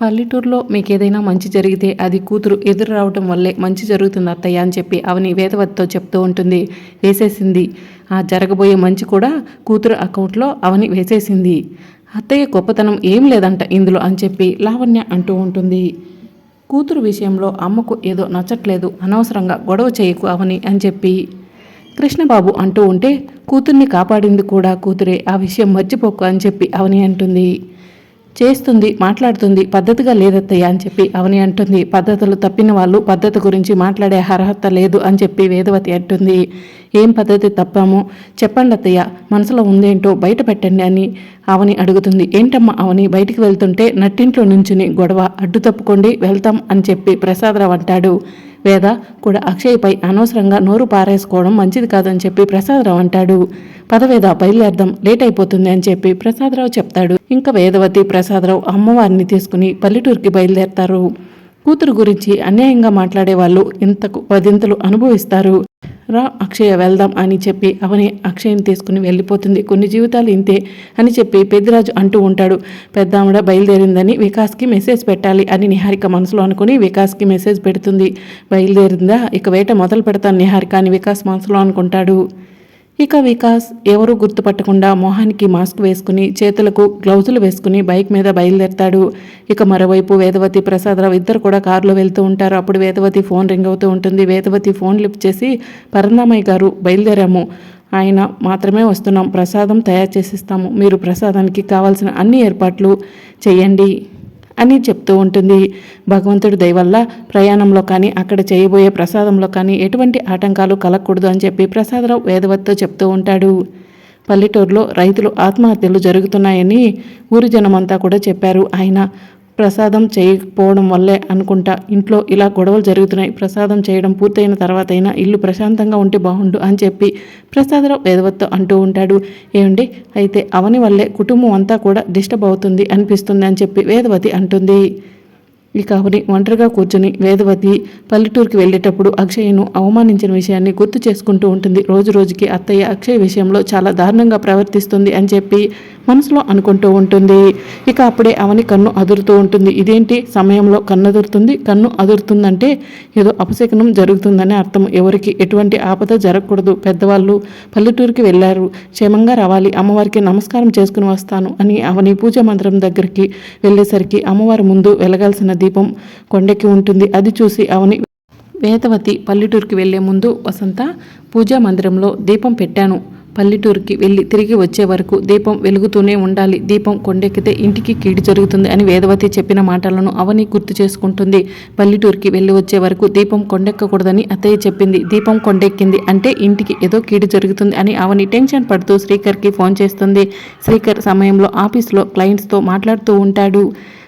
పల్లెటూరులో మీకు ఏదైనా మంచి జరిగితే అది కూతురు ఎదురు రావటం వల్లే మంచి జరుగుతుంది అత్తయ్య అని చెప్పి అవని వేదవతితో చెప్తూ ఉంటుంది. వేసేసింది. ఆ జరగబోయే మంచి కూడా కూతురు అకౌంట్లో అవని వేసేసింది. అత్తయ్య గొప్పతనం ఏం లేదంట ఇందులో అని చెప్పి లావణ్య అంటూ ఉంటుంది. కూతురు విషయంలో అమ్మకు ఏదో నచ్చట్లేదు. అనవసరంగా గొడవ చేయకు అవని అని చెప్పి కృష్ణబాబు అంటూ ఉంటే కూతుర్ని కాపాడింది కూడా కూతురే. ఆ విషయం మర్చిపోకు అని చెప్పి అవని అంటుంది. చేస్తుంది మాట్లాడుతుంది పద్ధతిగా లేదత్తయ్య అని చెప్పి అవని అంటుంది. పద్ధతులు తప్పిన వాళ్ళు పద్ధతి గురించి మాట్లాడే అర్హత లేదు అని చెప్పి వేదవతి అంటుంది. ఏం పద్ధతి తప్పాము? చెప్పండి అత్తయ్య మనసులో ఉందేంటో బయట పెట్టండి అని అవని అడుగుతుంది. ఏంటమ్మా అవని బయటికి వెళ్తుంటే నట్టింట్లో నుంచుని గొడవ అడ్డు తప్పుకోండి వెళ్తాం అని చెప్పి ప్రసాదరావు అంటాడు. వేద కూడా అక్షయ్పై అనవసరంగా నోరు పారేసుకోవడం మంచిది కాదని చెప్పి ప్రసాదరావు అంటాడు. పదవేద బయలుదేరదాం లేట్ అయిపోతుంది అని చెప్పి ప్రసాదరావు చెప్తాడు. ఇంకా వేదవతి ప్రసాదరావు అమ్మవారిని తీసుకుని పల్లెటూరుకి బయలుదేరతారు. కూతురు గురించి అన్యాయంగా మాట్లాడే వాళ్ళు ఇంతకు పదింతలు అనుభవిస్తారు. రా అక్షయ వెళ్దాం అని చెప్పి అవని అక్షయ్ని తీసుకుని వెళ్ళిపోతుంది. కొన్ని జీవితాలు ఇంతే అని చెప్పి పెద్దిరాజు అంటూ ఉంటాడు. పెద్దావిడ బయలుదేరిందని వికాస్కి మెసేజ్ పెట్టాలి అని నిహారిక మనసులో అనుకుని వికాస్కి మెసేజ్ పెడుతుంది. బయలుదేరిందా? ఇక వేట మొదలు పెడతాను నిహారిక అని వికాస్ మనసులో అనుకుంటాడు. ఇక వికాస్ ఎవరూ గుర్తుపట్టకుండా మొహానికి మాస్క్ వేసుకుని చేతులకు గ్లౌజులు వేసుకుని బైక్ మీద బయలుదేరతాడు. ఇక మరోవైపు వేదవతి ప్రసాదరావు ఇద్దరు కూడా కారులో వెళ్తూ ఉంటారు. అప్పుడు వేదవతి ఫోన్ రింగ్ అవుతూ ఉంటుంది. వేదవతి ఫోన్ లిఫ్ట్ చేసి పరందామయ్య గారు బయలుదేరాము. ఆయన మాత్రమే వస్తున్నాం. ప్రసాదం తయారు చేసిస్తాము. మీరు ప్రసాదానికి కావాల్సిన అన్ని ఏర్పాట్లు చేయండి. అని చెప్తూ ఉంటుంది. భగవంతుడి దయవల్ల ప్రయాణంలో కానీ అక్కడ చేయబోయే ప్రసాదంలో కానీ ఎటువంటి ఆటంకాలు కలగకూడదు అని చెప్పి ప్రసాదరావు వేదవత్తో చెప్తూ ఉంటాడు. పల్లెటూరులో రైతులు ఆత్మహత్యలు జరుగుతున్నాయని ఊరి జనమంతా కూడా చెప్పారు. ఆయన ప్రసాదం చేయకపోవడం వల్లే అనుకుంటా ఇంట్లో ఇలా గొడవలు జరుగుతున్నాయి. ప్రసాదం చేయడం పూర్తయిన తర్వాత అయినా ఇల్లు ప్రశాంతంగా ఉంటే బాగుండు అని చెప్పి ప్రసాదరావు వేదవత్తో అంటూ ఉంటాడు. ఏమండి? అయితే అవని వల్లే కుటుంబం అంతా కూడా డిస్టర్బ్ అవుతుంది అనిపిస్తుంది అని చెప్పి వేదవతి అంటుంది. ఇక అవని ఒంటరిగా కూర్చుని వేదవతి పల్లెటూరుకి వెళ్ళేటప్పుడు అక్షయ్ను అవమానించిన విషయాన్ని గుర్తు చేసుకుంటూ ఉంటుంది. రోజు రోజుకి అత్తయ్య అక్షయ్ విషయంలో చాలా దారుణంగా ప్రవర్తిస్తుంది అని చెప్పి మనసులో అనుకుంటూ ఉంటుంది. ఇక అప్పుడే అవని కన్ను అదురుతూ ఉంటుంది. ఇదేంటి? సమయంలో కన్ను అదురుతుంది. కన్ను అదురుతుందంటే ఏదో అపశకనం జరుగుతుందని అర్థం. ఎవరికి ఎటువంటి ఆపద జరగకూడదు. పెద్దవాళ్ళు పల్లెటూరుకి వెళ్ళారు. క్షేమంగా రావాలి. అమ్మవారికి నమస్కారం చేసుకుని వస్తాను అని అవని పూజ మందిరం దగ్గరికి వెళ్ళేసరికి అమ్మవారి ముందు వెలగాల్సిన దీపం కొండెక్కి ఉంటుంది. అది చూసి అవని వేదవతి పల్లెటూరుకి వెళ్ళే ముందు వసంత పూజా మందిరంలో దీపం పెట్టాను. పల్లెటూరుకి వెళ్ళి తిరిగి వచ్చే వరకు దీపం వెలుగుతూనే ఉండాలి. దీపం కొండెక్కితే ఇంటికి కీడు జరుగుతుంది అని వేదవతి చెప్పిన మాటలను అవని గుర్తు చేసుకుంటుంది. పల్లెటూరుకి వెళ్ళి వచ్చే వరకు దీపం కొండెక్కకూడదని అత్తయ్య చెప్పింది. దీపం కొండెక్కింది అంటే ఇంటికి ఏదో కీడు జరుగుతుంది అని అవని టెన్షన్ పడుతూ శ్రీకర్కి ఫోన్ చేస్తుంది. శ్రీకర్ సమయంలో ఆఫీస్లో క్లయింట్స్తో మాట్లాడుతూ ఉంటాడు.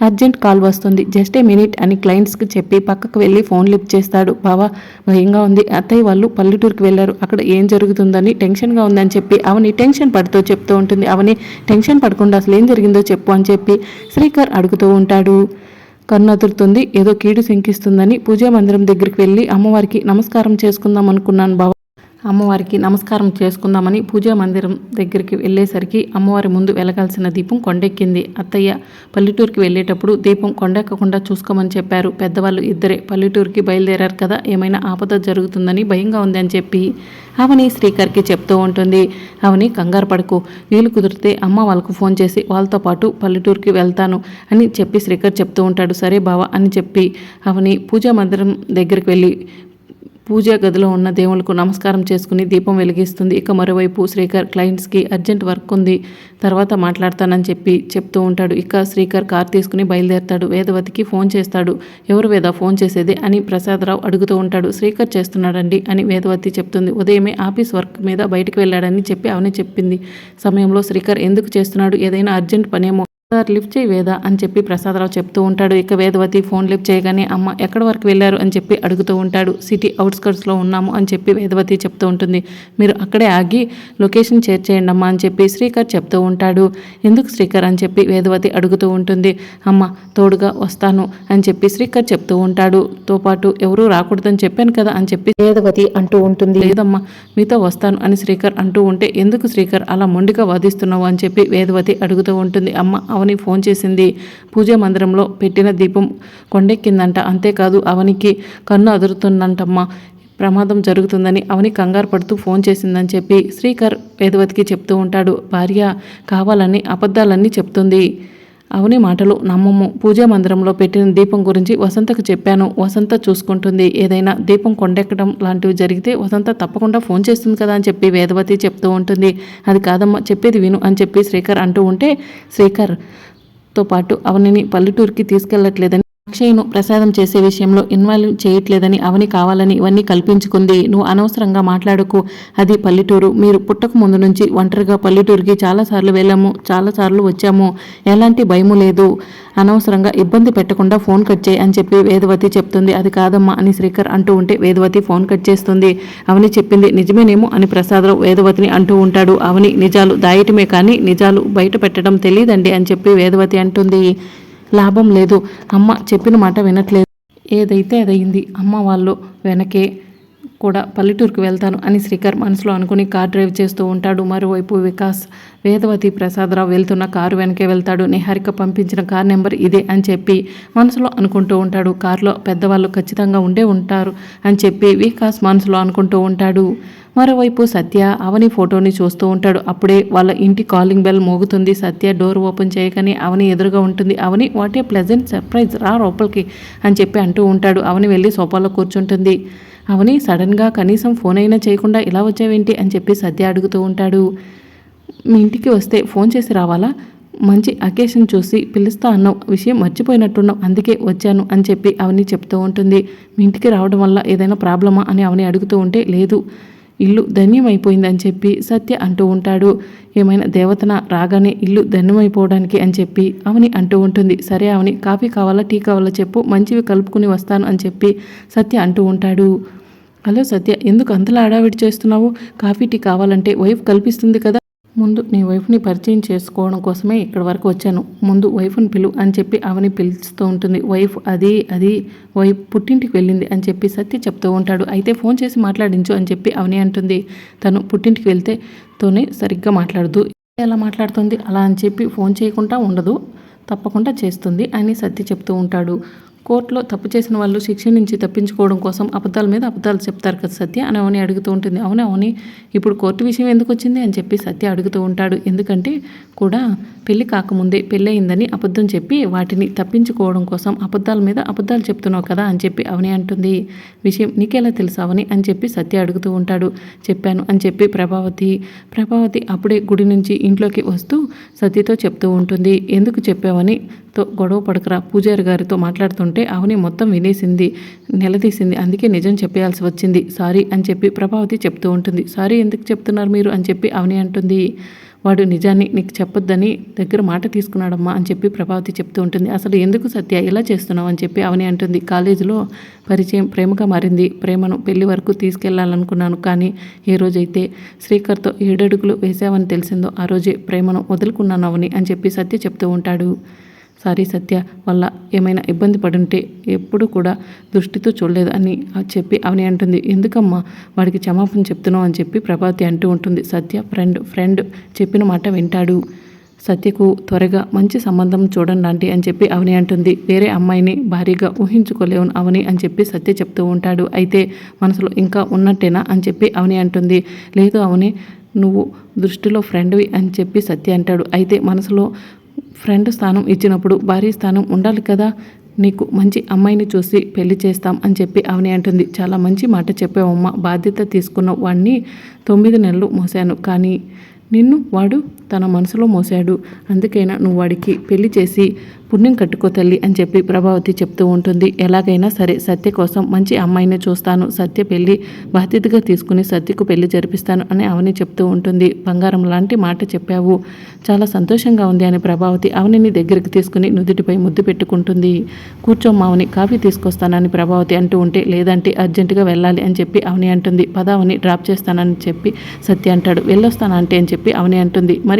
అర్జెంట్ కాల్ వస్తుంది. జస్ట్ ఏ మినిట్ అని క్లయింట్స్కి చెప్పి పక్కకు వెళ్ళి ఫోన్ లిఫ్ట్ చేస్తాడు. బావా భయంగా ఉంది. అత్తయ్య వాళ్ళు పల్లెటూరుకి వెళ్ళారు. అక్కడ ఏం జరుగుతుందని టెన్షన్గా ఉందని చెప్పి అవని టెన్షన్ పడుతూ చెప్తూ ఉంటుంది. అవని టెన్షన్ పడకుండా అసలు ఏం జరిగిందో చెప్పు అని చెప్పి శ్రీకర్ అడుగుతూ ఉంటాడు. కన్ను అదురుతుంది. ఏదో కీడు శంకిస్తుందని పూజా మందిరం దగ్గరికి వెళ్ళి అమ్మవారికి నమస్కారం చేసుకుందాం అనుకున్నాను బావ. అమ్మవారికి నమస్కారం చేసుకుందామని పూజా మందిరం దగ్గరికి వెళ్ళేసరికి అమ్మవారి ముందు వెలగాల్సిన దీపం కొండెక్కింది. అత్తయ్య పల్లెటూరుకి వెళ్ళేటప్పుడు దీపం కొండెక్కకుండా చూసుకోమని చెప్పారు. పెద్దవాళ్ళు ఇద్దరే పల్లెటూరుకి బయలుదేరారు కదా ఏమైనా ఆపద జరుగుతుందని భయంగా ఉంది అని చెప్పి అవని శ్రీకర్కి చెప్తూ ఉంటుంది. అవని కంగారు పడకు వీలు కుదిరితే అమ్మ వాళ్ళకు ఫోన్ చేసి వాళ్ళతో పాటు పల్లెటూరుకి వెళ్తాను అని చెప్పి శ్రీకర్ చెప్తూ ఉంటాడు. సరే బావ అని చెప్పి అవని పూజా మందిరం దగ్గరికి వెళ్ళి పూజా గదిలో ఉన్న దేవులకు నమస్కారం చేసుకుని దీపం వెలిగిస్తుంది. ఇక మరోవైపు శ్రీకర్ క్లయింట్స్కి అర్జెంట్ వర్క్ ఉంది. తర్వాత మాట్లాడతానని చెప్పి చెప్తూ ఉంటాడు. ఇక శ్రీకర్ కార్ తీసుకుని బయలుదేరతాడు. వేదవతికి ఫోన్ చేస్తాడు. ఎవరు వేద ఫోన్ చేసేది అని ప్రసాదరావు అడుగుతూ ఉంటాడు. శ్రీకర్ చేస్తున్నాడండి అని వేదవతి చెప్తుంది. ఉదయమే ఆఫీస్ వర్క్ మీద బయటకు వెళ్ళాడని చెప్పి అవని చెప్పింది. సమయంలో శ్రీకర్ ఎందుకు చేస్తున్నాడు? ఏదైనా అర్జెంట్ పనేమో సార్ లిఫ్ట్ చేయి వేద అని చెప్పి ప్రసాదరావు చెప్తూ ఉంటాడు. ఇక వేదవతి ఫోన్ లిఫ్ట్ చేయగానే అమ్మ ఎక్కడి వరకు వెళ్ళారు? అని చెప్పి అడుగుతూ ఉంటాడు. సిటీ అవుట్స్కర్ట్స్లో ఉన్నాము అని చెప్పి వేదవతి చెప్తూ ఉంటుంది. మీరు అక్కడే ఆగి లొకేషన్ షేర్ చేయండి అమ్మ అని చెప్పి శ్రీకర్ చెప్తూ ఉంటాడు. ఎందుకు శ్రీకర్? అని చెప్పి వేదవతి అడుగుతూ ఉంటుంది. అమ్మ తోడుగా వస్తాను అని చెప్పి శ్రీకర్ చెప్తూ ఉంటాడు. తో పాటు ఎవరూ రాకూడదని చెప్పాను కదా అని చెప్పి వేదవతి అంటూ ఉంటుంది. లేదమ్మా మీతో వస్తాను అని శ్రీకర్ అంటూ ఉంటే ఎందుకు శ్రీకర్ అలా మొండిగా వాదిస్తున్నావు అని చెప్పి వేదవతి అడుగుతూ ఉంటుంది. అమ్మ అవని ఫోన్ చేసింది. పూజ మందిరంలో పెట్టిన దీపం కొండెక్కిందంట. అంతేకాదు అవనికి కన్ను అదురుతుందంటమ్మా. ప్రమాదం జరుగుతుందని అవని కంగారు పడుతూ ఫోన్ చేసిందని చెప్పి శ్రీకర్ వేదవతికి చెప్తూ ఉంటాడు. భార్య కావాలని అబద్ధాలన్నీ చెప్తుంది. అవని మాటలు. నమ్మము. పూజా మందిరంలో పెట్టిన దీపం గురించి వసంతకు చెప్పాను. వసంత చూసుకుంటుంది. ఏదైనా దీపం కొండెక్కడం లాంటివి జరిగితే వసంత తప్పకుండా ఫోన్ చేస్తుంది కదా అని చెప్పి వేదవతి చెప్తూ ఉంటుంది. అది కాదమ్మా చెప్పేది విను అని చెప్పి శ్రీకర్ అంటూ ఉంటే శ్రీకర్తో పాటు అవనిని పల్లెటూరుకి తీసుకెళ్ళట్లేదని అక్షయ్ను ప్రసాదం చేసే విషయంలో ఇన్వాల్వ్ చేయట్లేదని అవని కావాలని ఇవన్నీ కల్పించుకుంది. నువ్వు అనవసరంగా మాట్లాడకు. అది పల్లెటూరు. మీరు పుట్టక ముందు నుంచి ఒంటరిగా పల్లెటూరుకి చాలాసార్లు వెళ్ళాము. చాలాసార్లు వచ్చాము. ఎలాంటి భయము లేదు. అనవసరంగా ఇబ్బంది పెట్టకుండా ఫోన్ కట్ చేయి అని చెప్పి వేదవతి చెప్తుంది. అది కాదమ్మా అని శ్రీకర్ అంటూ ఉంటే వేదవతి ఫోన్ కట్ చేస్తుంది. అవని చెప్పింది నిజమేనేమో అని ప్రసాదరావు వేదవతిని అంటూ ఉంటాడు. అవని నిజాలు దాయటమే కానీ నిజాలు బయట పెట్టడం తెలియదండి అని చెప్పి వేదవతి అంటుంది. లాభం లేదు. అమ్మ చెప్పిన మాట వినట్లేదు. ఏదైతే అదయింది అమ్మ వాళ్ళు వెనకే కూడా పల్లెటూరుకు వెళ్తాను అని శ్రీకర్ మనసులో అనుకుని కార్ డ్రైవ్ చేస్తూ ఉంటాడు. మరోవైపు వికాస్ వేదవతి ప్రసాదరావు వెళ్తున్న కారు వెనకే వెళ్తాడు. నిహారిక పంపించిన కార్ నెంబర్ ఇదే అని చెప్పి మనసులో అనుకుంటూ ఉంటాడు. కారులో పెద్దవాళ్ళు ఖచ్చితంగా ఉండే ఉంటారు అని చెప్పి వికాస్ మనసులో అనుకుంటూ ఉంటాడు. మరోవైపు సత్య అవని ఫోటోని చూస్తూ ఉంటాడు. అప్పుడే వాళ్ళ ఇంటి కాలింగ్ బెల్ మోగుతుంది. సత్య డోర్ ఓపెన్ చేయగానే అవని ఎదురుగా ఉంటుంది. Avani what a pleasant surprise రా లోపలికి అని చెప్పి అంటూ ఉంటాడు. అవని వెళ్ళి సోఫాలో కూర్చుంటుంది. అవని సడన్గా కనీసం ఫోన్ అయినా చేయకుండా ఇలా వచ్చావేంటి? అని చెప్పి సత్య అడుగుతూ ఉంటాడు. మీ ఇంటికి వస్తే ఫోన్ చేసి రావాలా? మంచి అకేషన్ చూసి పిలుస్తా అన్నావు. విషయం మర్చిపోయినట్టున్నావు. అందుకే వచ్చాను అని చెప్పి అవని చెప్తూ ఉంటుంది. మీ ఇంటికి రావడం వల్ల ఏదైనా ప్రాబ్లమా? అని అవని అడుగుతూ ఉంటే లేదు. ఇల్లు ధన్యమైపోయిందని చెప్పి సత్య అంటూ ఉంటాడు. ఏమైనా దేవతన రాగానే ఇల్లు ధన్యమైపోవడానికి అని చెప్పి అవని అంటూ ఉంటుంది. సరే అవని కాఫీ కావాలా టీ కావాలా చెప్పు మంచివి కలుపుకుని వస్తాను అని చెప్పి సత్య అంటూ ఉంటాడు. హలో సత్య ఎందుకు అంతలా అడావిడి చేస్తున్నావు? కాఫీ టీ కావాలంటే వైఫ్ కల్పిస్తుంది కదా ముందు నీ వైఫ్ని పరిచయం చేసుకోవడం కోసమే ఇక్కడ వరకు వచ్చాను. ముందు వైఫ్ని పిలు అని చెప్పి అవని పిలుస్తూ ఉంటుంది. వైఫ్ అది అది వైఫ్ పుట్టింటికి వెళ్ళింది అని చెప్పి సత్య చెప్తూ ఉంటాడు. అయితే ఫోన్ చేసి మాట్లాడించు అని చెప్పి అవని అంటుంది. తను పుట్టింటికి వెళ్తే తోనే సరిగ్గా మాట్లాడదు. ఎలా మాట్లాడుతుంది? అలా అని చెప్పి ఫోన్ చేయకుండా ఉండదు. తప్పకుండా చేస్తుంది అని సత్య చెప్తూ ఉంటాడు. కోర్టులో తప్పు చేసిన వాళ్ళు శిక్ష నుంచి తప్పించుకోవడం కోసం అబద్ధాల మీద అబద్ధాలు చెప్తారు కదా సత్య అని అవని అడుగుతూ ఉంటుంది. అవును అవని ఇప్పుడు కోర్టు విషయం ఎందుకు వచ్చింది అని చెప్పి సత్య అడుగుతూ ఉంటాడు. ఎందుకంటే కూడా పెళ్ళి కాకముందే పెళ్ళయిందని అబద్ధం చెప్పి వాటిని తప్పించుకోవడం కోసం అబద్ధాల మీద అబద్ధాలు చెప్తున్నావు కదా అని చెప్పి అవని అంటుంది. విషయం నీకెలా తెలుసు అవని అని చెప్పి సత్య అడుగుతూ ఉంటాడు. చెప్పాను అని చెప్పి ప్రభావతి ప్రభావతి అప్పుడే గుడి నుంచి ఇంట్లోకి వస్తూ సత్యతో చెప్తూ ఉంటుంది. ఎందుకు చెప్పావని తో గొడవ పడకరా పూజారి గారితో మాట్లాడుతుంటే అవని మొత్తం వినేసింది నిలదీసింది. అందుకే నిజం చెప్పేయాల్సి వచ్చింది. సారీ అని చెప్పి ప్రభావతి చెప్తూ ఉంటుంది. సారీ ఎందుకు చెప్తున్నారు మీరు అని చెప్పి అవని అంటుంది. వాడు నిజాన్ని నీకు చెప్పొద్దని దగ్గర మాట తీసుకున్నాడమ్మా అని చెప్పి ప్రభావతి చెప్తూ ఉంటుంది. అసలు ఎందుకు సత్య ఇలా చేస్తున్నావు అని చెప్పి అవని అంటుంది. కాలేజీలో పరిచయం ప్రేమగా మారింది. ప్రేమను పెళ్ళి వరకు తీసుకెళ్ళాలనుకున్నాను కానీ ఏ రోజైతే శ్రీకర్తో ఏడడుగులు వేసావని తెలిసిందో ఆ రోజే ప్రేమను వదులుకున్నాను అవని అని చెప్పి సత్య చెప్తూ ఉంటాడు. సారీ సత్య వల్ల ఏమైనా ఇబ్బంది పడుంటే ఎప్పుడు కూడా దృష్టితో చూడలేదు అని చెప్పి అవని అంటుంది. ఎందుకమ్మా వాడికి క్షమాపణ చెప్తున్నావు అని చెప్పి ప్రభాతి అంటూ ఉంటుంది. సత్య ఫ్రెండ్ ఫ్రెండ్ చెప్పిన మాట వింటాడు. సత్యకు త్వరగా మంచి సంబంధం చూడండి అని చెప్పి అవని అంటుంది. వేరే అమ్మాయిని భారీగా ఊహించుకోలేవును అవని అని చెప్పి సత్య చెప్తూ ఉంటాడు. అయితే మనసులో ఇంకా ఉన్నట్టేనా అని చెప్పి అవని అంటుంది. లేదు అవని నువ్వు దృష్టిలో ఫ్రెండ్వి అని చెప్పి సత్య అంటాడు. అయితే మనసులో ఫ్రెండ్ స్థానం ఇచ్చినప్పుడు భార్య స్థానం ఉండాలి కదా నీకు మంచి అమ్మాయిని చూసి పెళ్ళి చేస్తాం అని చెప్పి అవని అంటుంది. చాలా మంచి మాట చెప్పావమ్మ బాధ్యత తీసుకున్న వాడిని తొమ్మిది నెలలు మోసాను కానీ నిన్ను వాడు తన మనసులో మోసాడు అందుకైనా నువ్వు వాడికి పెళ్ళి చేసి పుణ్యం కట్టుకో తల్లి అని చెప్పి ప్రభావతి చెప్తూ ఉంటుంది. ఎలాగైనా సరే సత్య కోసం మంచి అమ్మాయిని చూస్తాను. సత్య పెళ్ళి బాధ్యతగా తీసుకుని సత్యకు పెళ్ళి జరిపిస్తాను అని అవని చెప్తూ ఉంటుంది. బంగారం లాంటి మాట చెప్పావు. చాలా సంతోషంగా ఉంది అని ప్రభావతి అవనిని దగ్గరికి తీసుకుని నుదుటిపై ముద్దు పెట్టుకుంటుంది. కూర్చోమ్మావని కాఫీ తీసుకొస్తానని ప్రభావతి అంటూ ఉంటే లేదంటే అర్జెంటుగా వెళ్ళాలి అని చెప్పి అవని అంటుంది. పదావని డ్రాప్ చేస్తానని చెప్పి సత్య అంటాడు. వెళ్ళొస్తానంటే అని చెప్పి అవని అంటుంది. మరి